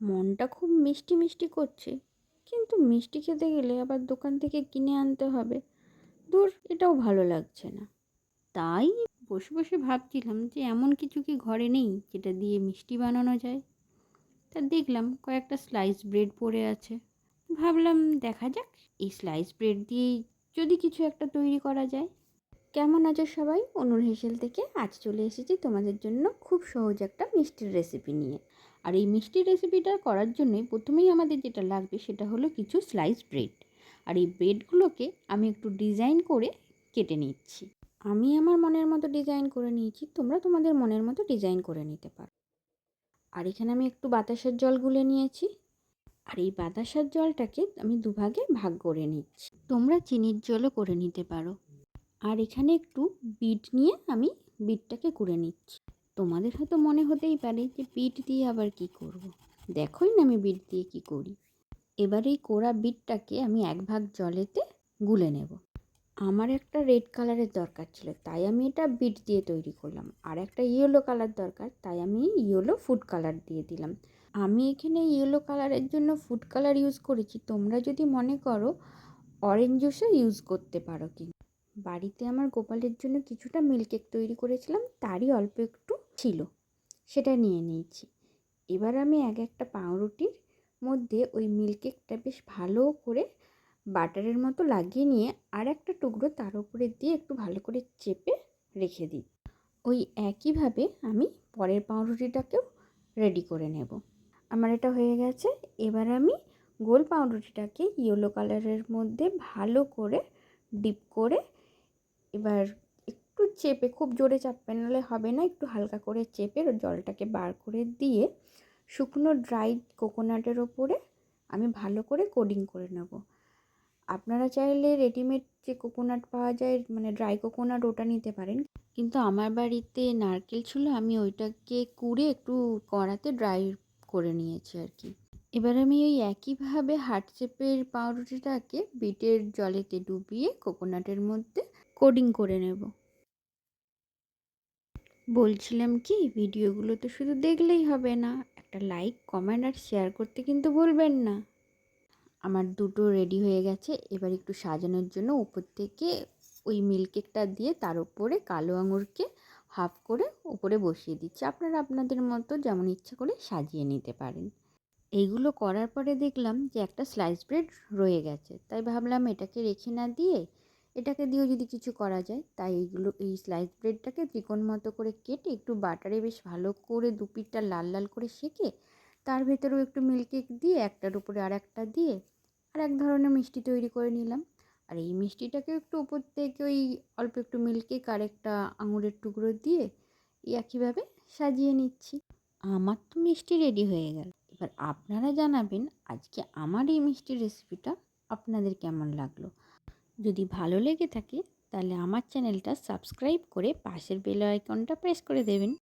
মনটা খুব মিষ্টি মিষ্টি করছে। কিন্তু মিষ্টি খেতে গেলে আবার দোকান থেকে কিনে আনতে হবে। দূর এটাও ভালো লাগছে না। তাই বসে বসে ভাবছিলাম যে এমন কিছু কি ঘরে নেই যেটা দিয়ে মিষ্টি বানানো যায়। তা দেখলাম কয়েকটা স্লাইস ব্রেড পড়ে আছে। ভাবলাম দেখা যাক, এই স্লাইস ব্রেড দিয়েই যদি কিছু একটা তৈরি করা যায়। কেমন আছো সবাই? অনুর হেসেল থেকে আজ চলে এসেছি তোমাদের জন্য খুব সহজ একটা মিষ্টির রেসিপি নিয়ে। আর এই মিষ্টি রেসিপিটা করার জন্যই প্রথমেই আমাদের যেটা লাগবে সেটা হলো কিছু স্লাইস ব্রেড আর এই ব্রেডগুলোকে আমি একটু ডিজাইন করে কেটে নিচ্ছি। আমি আমার মনের মতো ডিজাইন করে নিয়েছি, তোমরা তোমাদের মনের মতো ডিজাইন করে নিতে পারো। আর এখানে আমি একটু বাতাসের জল গুলে নিয়েছি। আর এই বাতাসার জলটাকে আমি দুভাগে ভাগ করে নিচ্ছি। তোমরা চিনির জলও করে নিতে পারো। আর এখানে একটু বিট নিয়ে আমি বিটটাকে করে নিচ্ছি। তোমাদের হয়তো মনে হতেই পারে যে বিট দিয়ে আবার কি করব। দেখোই না আমি বিট দিয়ে কি করি। এবার এই কোড়া বিটটাকে আমি এক ভাগ জলেতে গুলে নেব। আমার একটা রেড কালারের দরকার ছিল, তাই আমি এটা বিট দিয়ে তৈরি করলাম। আর একটা ইয়েলো কালার দরকার, তাই আমি ইয়েলো ফুড কালার দিয়ে দিলাম। আমি এখানে ইয়েলো কালারের জন্য ফুড কালার ইউজ করেছি। তোমরা যদি মনে করো, অরেঞ্জ জুসও ইউজ করতে পারো কি বাড়িতে আমার গোপালের জন্য কিছুটা মিল্ক কেক তৈরি করেছিলাম, তারই অল্প একটু ছিল, সেটা নিয়ে নিয়েছি। এবার আমি এক একটা পাউরুটির মধ্যে ওই মিল্ক কেকটা বেশ ভালো করে বাটারের মতো লাগিয়ে নিয়ে আর একটা টুকরো তার উপরে দিয়ে একটু ভালো করে চেপে রেখে দিই। ওই একইভাবে আমি পরের পাউরুটিটাকেও রেডি করে নেব। আমার এটা হয়ে গেছে। এবার আমি গোল পাউরুটিটাকে ইয়েলো কালারের মধ্যে ভালো করে ডিপ করে এবার একটু চেপে, খুব জোরে চাপবে নাহলে হবে না। একটু হালকা করে চেপে জলটাকে বার করে দিয়ে শুকনো ড্রাই কোকোনাটের ওপরে আমি ভালো করে কোডিং করে নেব। আপনারা চাইলে রেডিমেড যে কোকোনাট পাওয়া যায় মানে ড্রাই কোকোনাট ওটা নিতে পারেন। কিন্তু আমার বাড়িতে নারকেল ছিল, আমি ওইটাকে কুড়ে একটু কড়াতে ড্রাই করে নিয়েছি আর কি এবার আমি ওই একইভাবে হাট চেপের পাউরুটিটাকে বিটের জলেতে ডুবিয়ে কোকোনাটের মধ্যে কোডিং করে নেব। বলছিলাম কি, ভিডিওগুলো তো শুধু দেখলেই হবে না, একটা লাইক কমেন্ট আর শেয়ার করতে কিন্তু ভুলবেন না। আমার দুটো রেডি হয়ে গেছে, এবার একটু সাজানোর জন্য উপর থেকে ওই মিল্কেকটা দিয়ে তার উপরে কালো আঙুরকে হাফ করে উপরে বসিয়ে দিচ্ছি। আপনারা আপনাদের মতো যেমন ইচ্ছা করে সাজিয়ে নিতে পারেন। এইগুলো করার পরে দেখলাম যে একটা স্লাইস ব্রেড রয়ে গেছে, তাই ভাবলাম এটাকে রেখে না দিয়ে এটাকে দিয়েও যদি কিছু করা যায়, তাই এইগুলো, এই স্লাইস ব্রেডটাকে ত্রিকোণ মতো করে কেটে একটু বাটারে বেশ ভালো করে দুপিটটা লাল লাল করে সেঁকে, তার ভেতরেও একটু মিল্কেক দিয়ে একটার উপরে আর একটা দিয়ে আর এক ধরনের মিষ্টি তৈরি করে নিলাম। আর এই মিষ্টিটাকে একটু উপর থেকে ওই অল্প একটু মিল্কেক আর একটা আঙুরের টুকরো দিয়ে একইভাবে সাজিয়ে নিচ্ছি। আমার তো মিষ্টি রেডি হয়ে গেল। এবার আপনারা জানাবেন আজকে আমার এই মিষ্টির রেসিপিটা আপনাদের কেমন লাগল? যদি ভালো লেগে থাকে, তাহলে আমার চ্যানেলটা সাবস্ক্রাইব করে পাশের বেল আইকনটা প্রেস করে দেবেন।